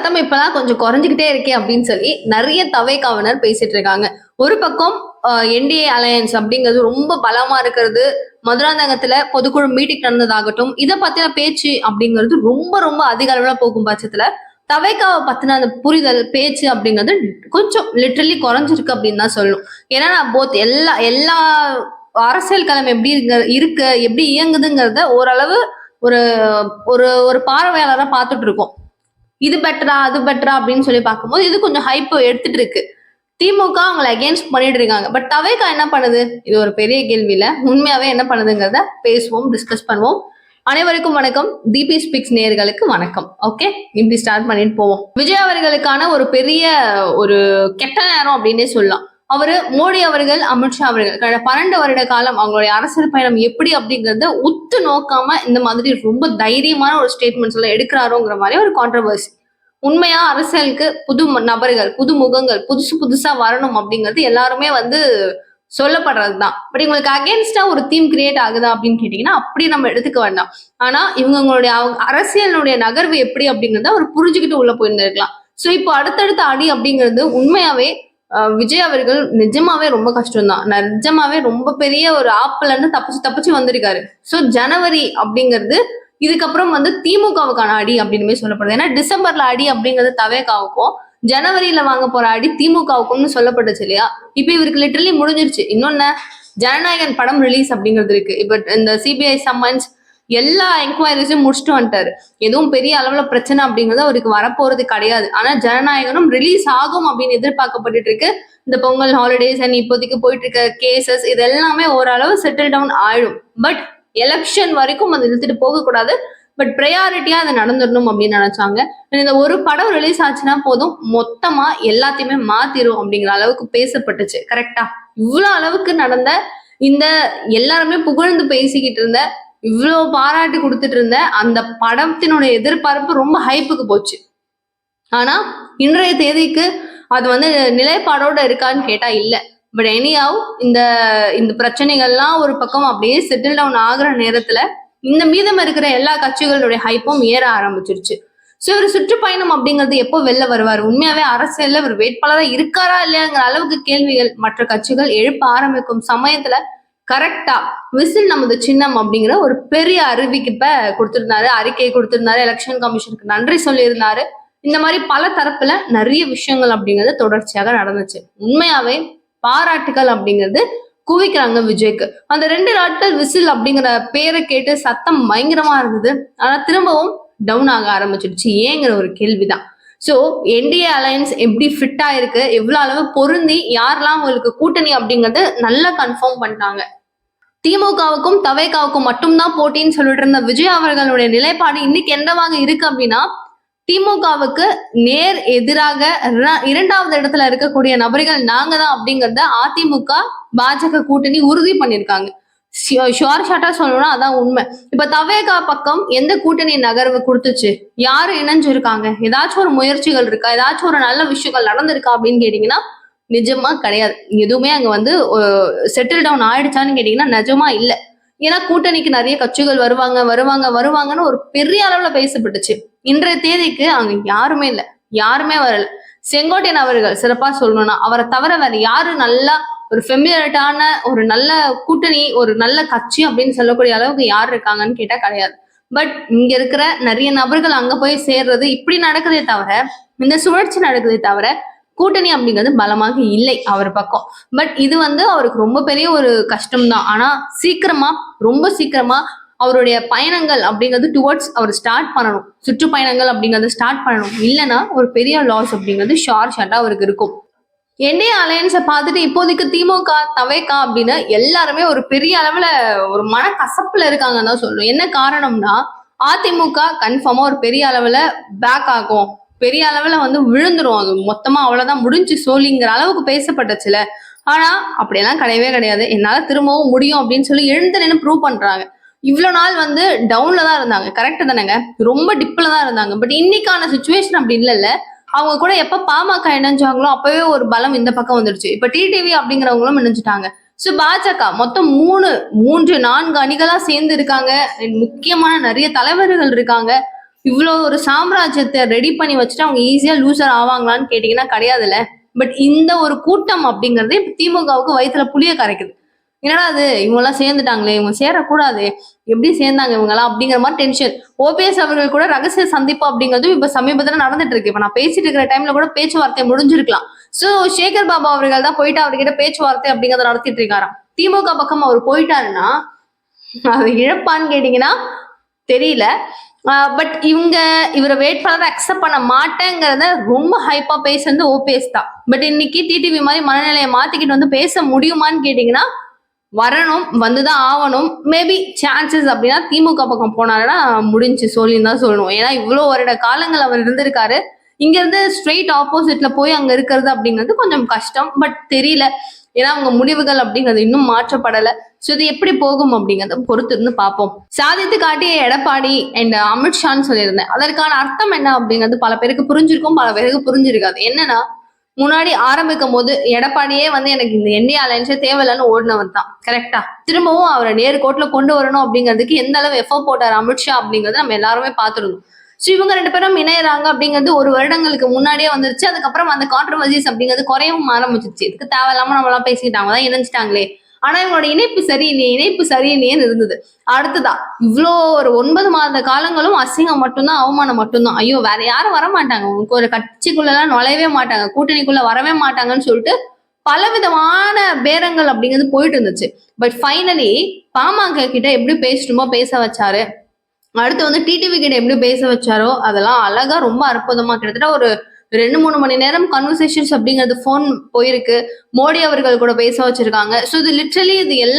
சத்தம் இப்பதான் கொஞ்சம் குறைஞ்சுக்கிட்டே இருக்கே அப்படின்னு சொல்லி நிறைய தவைக்காவனர் பேசிட்டு இருக்காங்க. ஒரு பக்கம் என்டிஏ அலையன்ஸ் அப்படிங்கிறது ரொம்ப பலமா இருக்கிறது. மதுராந்தகத்துல பொதுக்குழு மீட்டிங் நடந்ததாகட்டும் இதை பத்தின பேச்சு அப்படிங்கிறது ரொம்ப ரொம்ப அதிக அளவுல போகும் பட்சத்துல தவைக்காவை பத்தின அந்த புரிதல் பேச்சு அப்படிங்கிறது கொஞ்சம் லிட்ரலி குறைஞ்சிருக்கு அப்படின்னு தான் சொல்லணும். ஏன்னா நான் போத் எல்லா எல்லா அரசியல் களம் எப்படி இருக்க- இருக்கு எப்படி இயங்குதுங்கிறத ஓரளவு ஒரு ஒரு ஒரு பார்வையாளராக பார்த்துட்டு இருக்கோம். இது பெட்டரா அது பெட்டரா அப்படின்னு சொல்லி பார்க்கும்போது இது கொஞ்சம் ஹைப் எடுத்துட்டு இருக்கு. திமுக அவங்களை அகேன்ஸ்ட் பண்ணிட்டு இருக்காங்க. பட் தவேகா என்ன பண்ணுது? இது ஒரு பெரிய கேள்வியில உண்மையாவே என்ன பண்ணுதுங்கிறத பேசுவோம் டிஸ்கஸ் பண்ணுவோம். அனைவருக்கும் வணக்கம். டிபி ஸ்பிக்ஸ் நேர்களுக்கு வணக்கம். ஓகே இப்படி ஸ்டார்ட் பண்ணிட்டு போவோம். விஜய் அவர்களுக்கான ஒரு பெரிய ஒரு கெட்ட நேரம் அப்படின்னே சொல்லலாம். அவரு மோடி அவர்கள் அமித்ஷா அவர்கள் கடந்த பன்னெண்டு வருட காலம் அவங்களுடைய அரசியல் பயணம் எப்படி அப்படிங்கறத உத்து நோக்காம இந்த மாதிரி ரொம்ப தைரியமான ஒரு ஸ்டேட்மெண்ட்ஸ் எல்லாம் எடுக்கிறாரோங்கிற மாதிரி ஒரு கான்ட்ரவர்சி உண்மையா அரசியலுக்கு புது நபர்கள் புது முகங்கள் புதுசு புதுசா வரணும் அப்படிங்கிறது எல்லாருமே வந்து சொல்லப்படுறது தான் பட் இவங்களுக்கு அகேன்ஸ்டா ஒரு தீம் கிரியேட் ஆகுதா அப்படின்னு கேட்டீங்கன்னா அப்படி நம்ம எடுத்துக்க வேண்டாம். ஆனா இவங்களுடைய அவங்க அரசியலுடைய நகர்வு எப்படி அப்படிங்கறத அவர் புரிஞ்சுக்கிட்டு உள்ள போயிருந்திருக்கலாம். ஸோ இப்போ அடுத்தடுத்த அடி அப்படிங்கிறது உண்மையாவே விஜய் அவர்கள் நிஜமாவே ரொம்ப கஷ்டம்தான். நிஜமாவே ரொம்ப பெரிய ஒரு ஆப்புல இருந்து தப்பிச்சு தப்பிச்சு வந்திருக்காரு. சோ ஜனவரி அப்படிங்கிறது இதுக்கப்புறம் வந்து திமுகவுக்கான அடி அப்படின்னு சொல்லப்படுது. ஏன்னா டிசம்பர்ல அடி அப்படிங்கிறது தவேகாவுக்கும் ஜனவரியில வாங்க போற அடி திமுகவுக்கும்னு சொல்லப்பட்டுச்சு இல்லையா? இப்ப இவருக்கு லிட்டரலி முடிஞ்சிருச்சு. இன்னொன்னு ஜனநாயகன் படம் ரிலீஸ் அப்படிங்கிறது இருக்கு. இப்ப இந்த சிபிஐ சம்மன்ஸ் எல்லா என்கொயரிஸும் முடிச்சுட்டு வந்துட்டாரு. எதுவும் பெரிய அளவுல பிரச்சனை அப்படிங்கிறது அவருக்கு வரப்போறது கிடையாது. ஆனா ஜனநாயகனும் ரிலீஸ் ஆகும் அப்படின்னு எதிர்பார்க்கப்பட்டு இருக்கு இந்த பொங்கல் ஹாலிடேஸ் அண்ட் இப்போதைக்கு போயிட்டு இருக்க கேசஸ் இது எல்லாமே ஓரளவு செட்டில் டவுன் ஆயிடும். பட் எலெக்ஷன் வரைக்கும் அதை இழுத்துட்டு போகக்கூடாது. பட் ப்ரையாரிட்டியா அது நடந்துடணும் அப்படின்னு நினைச்சாங்க. இந்த ஒரு படம் ரிலீஸ் ஆச்சுன்னா போதும். மொத்தமா எல்லாத்தையுமே மாத்திரும் அப்படிங்கிற அளவுக்கு பேசப்பட்டுச்சு. கரெக்டா இவ்வளவு அளவுக்கு நடந்த இந்த எல்லாருமே புகழ்ந்து பேசிக்கிட்டு இருந்த இவ்வளவு பாராட்டு கொடுத்துட்டு இருந்த அந்த படத்தினுடைய எதிர்பார்ப்பு ரொம்ப ஹைப்புக்கு போச்சு. ஆனா இன்றைய தேதிக்கு அது வந்து நிலைப்பாடோட இருக்கான்னு கேட்டா இல்ல. பட் எனியாவ் இந்த இந்த பிரச்சனைகள்லாம் ஒரு பக்கம் அப்படியே செட்டில் டவுன் ஆகுற நேரத்துல இந்த மீதம் இருக்கிற எல்லா கட்சிகளுடைய ஹைப்பும் ஏற ஆரம்பிச்சிருச்சு. ஸோ இவர் சுற்றுப்பயணம் அப்படிங்கிறது எப்போ வெளில வருவார்? உண்மையாவே அரசியல்ல இவர் வேட்பாளராக இருக்காரா இல்லையாங்கிற அளவுக்கு கேள்விகள் மற்ற கட்சிகள் எழுப்ப ஆரம்பிக்கும் சமயத்துல கரெக்டா விசில் நமது சின்னம் அப்படிங்கிற ஒரு பெரிய அறிவிக்கப்ப கொடுத்திருந்தாரு அறிக்கையை கொடுத்திருந்தாரு எலெக்ஷன் கமிஷனுக்கு நன்றி சொல்லியிருந்தாரு. இந்த மாதிரி பல தரப்புல நிறைய விஷயங்கள் அப்படிங்கிறது தொடர்ச்சியாக நடந்துச்சு. உண்மையாவே பாராட்டுகள் அப்படிங்கிறது குவிக்கிறாங்க விஜய்க்கு. அந்த ரெண்டு நாட்கள் விசில் அப்படிங்கிற பேரை கேட்டு சத்தம் பயங்கரமா இருந்தது. ஆனா திரும்பவும் டவுன் ஆக ஆரம்பிச்சிடுச்சு ஏங்கிற ஒரு கேள்விதான். சோ என்டிஏ அலையன்ஸ் எப்படி ஃபிட்டா இருக்கு? எவ்வளவு அளவு பொருந்தி யாரெல்லாம் உங்களுக்கு கூட்டணி அப்படிங்கறது நல்லா கன்ஃபார்ம் பண்ணிட்டாங்க? திமுகவுக்கும் தவேகாவுக்கும் மட்டும்தான் போட்டின்னு சொல்லிட்டு இருந்த விஜய் அவர்களுடைய நிலைப்பாடு இன்னைக்கு என்னவாக இருக்கு அப்படின்னா திமுகவுக்கு நேர் எதிராக இரண்டாவது இடத்துல இருக்கக்கூடிய நபர்கள் நாங்க தான் அப்படிங்கறத அதிமுக பாஜக கூட்டணி உறுதி பண்ணிருக்காங்க ஷுவர் ஷாட்டா சொல்லணும்னா அதான் உண்மை. இப்ப தவேகா பக்கம் எந்த கூட்டணி நகர்வு கொடுத்துச்சு? யாரு இணைஞ்சிருக்காங்க? ஏதாச்சும் ஒரு முயற்சிகள் இருக்கா? ஏதாச்சும் ஒரு நல்ல விஷயங்கள் நடந்திருக்கா அப்படின்னு கேட்டீங்கன்னா நிஜமா கிடையாது. எதுவுமே அங்க வந்து செட்டில் டவுன் ஆயிடுச்சான்னு கேட்டீங்கன்னா நிஜமா இல்ல. ஏன்னா கூட்டணிக்கு நிறைய கட்சிகள் வருவாங்க வருவாங்க வருவாங்கன்னு ஒரு பெரிய அளவுல பேசப்பட்டுச்சு. இன்றைய தேதிக்கு அங்க யாருமே இல்ல. யாருமே வரல. செங்கோட்டையன் அவர்கள் சிறப்பா சொல்லணும்னா அவரை தவிர வேற யாரு நல்லா ஒரு ஃபெமிலியரிட்டான ஒரு நல்ல கூட்டணி ஒரு நல்ல கட்சி அப்படின்னு சொல்லக்கூடிய அளவுக்கு யார் இருக்காங்கன்னு கேட்டா கிடையாது. பட் இங்க இருக்கிற நிறைய நபர்கள் அங்க போய் சேர்றது இப்படி நடக்குதே தவிர இந்த சுழற்சி நடக்குதே தவிர கூட்டணி அப்படிங்கிறது பலமாக இல்லை அவர் பக்கம். பட் இது வந்து அவருக்கு ரொம்ப பெரிய ஒரு கஷ்டம் தான் ஆனா சீக்கிரமா ரொம்ப சீக்கிரமா அவருடைய பயணங்கள் அப்படிங்கிறது டுவர்ட்ஸ் அவர் ஸ்டார்ட் பண்ணணும். சுற்றுப்பயணங்கள் அப்படிங்கறது ஸ்டார்ட் பண்ணணும். இல்லைன்னா ஒரு பெரிய லாஸ் அப்படிங்கிறது ஷார்ட் ஷார்ட்டா அவருக்கு இருக்கும். என்டிஏ அலையன்ஸை பார்த்துட்டு இப்போதைக்கு திமுக தவேகா அப்படின்னு எல்லாருமே ஒரு பெரிய அளவுல ஒரு மனக்கசப்புல இருக்காங்கன்னு தான் சொல்லணும். என்ன காரணம்னா அதிமுக கன்ஃபார்மா ஒரு பெரிய அளவுல பேக் ஆகும். பெரிய அளவுல வந்து விழுந்துரும். அது மொத்தமா அவ்வளவுதான் முடிஞ்சு சோழிங்கிற அளவுக்கு பேசப்பட்டுச்சுல. ஆனா அப்படியெல்லாம் கிடையவே கிடையாது. என்னால திரும்பவும் முடியும் அப்படின்னு சொல்லி எழுந்து நின்று ப்ரூவ் பண்றாங்க. இவ்வளவு நாள் வந்து டவுன்ல தான் இருந்தாங்க. கரெக்ட் தானேங்க? ரொம்ப டிப்ல தான் இருந்தாங்க. பட் இன்னைக்கான சுச்சுவேஷன் அப்படி இல்லைல்ல. அவங்க கூட எப்ப பாமக இணைஞ்சாங்களோ அப்பவே ஒரு பலம் இந்த பக்கம் வந்துடுச்சு. இப்ப டிடிவி அப்படிங்கிறவங்களும் இணைஞ்சிட்டாங்க. சோ பாஜக மொத்தம் மூணு மூன்று நான்கு அணிகளா சேர்ந்து இருக்காங்க. முக்கியமான நிறைய தலைவர்கள் இருக்காங்க. இவ்வளோ ஒரு சாம்ராஜ்யத்தை ரெடி பண்ணி வச்சுட்டு அவங்க ஈஸியாக லூசர் ஆவாங்களான்னு கேட்டிங்கன்னா கிடையாதுல்ல. பட் இந்த ஒரு கூட்டம் அப்படிங்கிறதே இப்போ திமுகவுக்கு வயிற்றுல புளிய கரைக்குது. என்னடா அது இவங்கெல்லாம் சேர்ந்துட்டாங்களே இவங்க சேரக்கூடாது. எப்படி சேர்ந்தாங்க இவங்கெல்லாம் அப்படிங்கிற மாதிரி டென்ஷன் ஓபிஎஸ் அவர்கள் கூட ரகசிய சந்திப்பு அப்படிங்கிறதும் இப்ப சமீபத்துல நடந்துட்டு இருக்கு இப்ப நான் பேசிட்டு இருக்கிற டைம்ல கூட பேச்சுவார்த்தை முடிஞ்சிருக்கலாம். சோ சேகர் பாபா அவர்கள் தான் போயிட்டு அவர்கிட்ட பேச்சுவார்த்தை அப்படிங்கறத நடத்திட்டு இருக்காராம். திமுக பக்கம் அவர் போயிட்டாருன்னா அது இழப்பான்னு கேட்டீங்கன்னா தெரியல. பட் இவங்க இவரை வேட்பாளரை அக்செப்ட் பண்ண மாட்டேங்கிறத ரொம்ப ஹைப்பா பேசுறது ஓபிஎஸ் தான். பட் இன்னைக்கு டிடிவி மாதிரி மனநிலையை மாத்திக்கிட்டு வந்து பேச முடியுமான்னு கேட்டீங்கன்னா வரணும் வந்துதான் ஆகணும். மேபி சான்சஸ் அப்படின்னா திமுக பக்கம் போனாருன்னா முடிஞ்சு சொல்லின்னு தான் சொல்லணும். ஏன்னா இவ்வளோ வருட காலங்கள் அவர் இருந்திருக்காரு. இங்க இருந்து ஸ்ட்ரெயிட் ஆப்போசிட்ல போய் அங்க இருக்கிறது அப்படிங்கிறது கொஞ்சம் கஷ்டம் பட் தெரியல. ஏன்னா அவங்க முடிவுகள் அப்படிங்கிறது இன்னும் மாற்றப்படல. ஸோ இது எப்படி போகும் அப்படிங்கறத பொறுத்து இருந்து பார்ப்போம். சாதித்து காட்டிய எடப்பாடி அண்ட் அமித்ஷான்னு சொல்லியிருந்தேன். அதற்கான அர்த்தம் என்ன அப்படிங்கிறது பல பேருக்கு புரிஞ்சிருக்கும் பல பேருக்கு புரிஞ்சிருக்காது. என்னன்னா முன்னாடி ஆரம்பிக்கும் போது எடப்பாடியே வந்து எனக்கு இந்த என்டிஏ அலைன்ஸே தேவையில்லைன்னு ஓடினவர் தான். கரெக்டா திரும்பவும் அவரை நேர்கோட்டில் கொண்டு வரணும் அப்படிங்கிறதுக்கு எந்த அளவு எஃபோ போட்டார் அமித்ஷா அப்படிங்கிறது நம்ம எல்லாருமே பார்த்துருந்தோம். ஸோ இவங்க ரெண்டு பேரும் இணையறாங்க அப்படிங்கிறது ஒரு வருடங்களுக்கு முன்னாடியே வந்துருச்சு. அதுக்கப்புறம் அந்த கான்ட்ரவர்சிஸ் அப்படிங்கிறது குறையவும் ஆரம்பிச்சிருச்சு. இதுக்கு தேவையில்லாம நம்மளாம் பேசிக்கிட்டாங்க. தான் இணைஞ்சிட்டாங்களே. ஆனா இவங்களோட இணைப்பு சரியில்லையே இணைப்பு சரியில்லையேன்னு இருந்தது. அடுத்ததா இவ்வளோ ஒரு ஒன்பது மாத காலங்களும் அசிங்கம் மட்டும்தான் அவமானம் மட்டும்தான். ஐயோ வேற யாரும் வர மாட்டாங்க உங்களுக்கு ஒரு கட்சிக்குள்ள எல்லாம் நுழையவே மாட்டாங்க. கூட்டணிக்குள்ள வரவே மாட்டாங்கன்னு சொல்லிட்டு பலவிதமான பேரங்கள் அப்படிங்கிறது போயிட்டு இருந்துச்சு. பட் ஃபைனலி பாமக கிட்ட எப்படி பேசணுமோ பேச வச்சாரு. அடுத்து வந்து டிடிவி கிட்ட எப்படி பேச வச்சாரோ அதெல்லாம் அழகா ரொம்ப அற்புதமா கிட்டத்தட்ட ஒரு ரெண்டு மூணு மணி நேரம் கன்வர்சேஷன்ஸ் அப்படிங்கிறது ஃபோன் போயிருக்கு. மோடி அவர்கள் கூட பேச வச்சிருக்காங்க. ஸோ இது லிட்ரலி இது எல்லா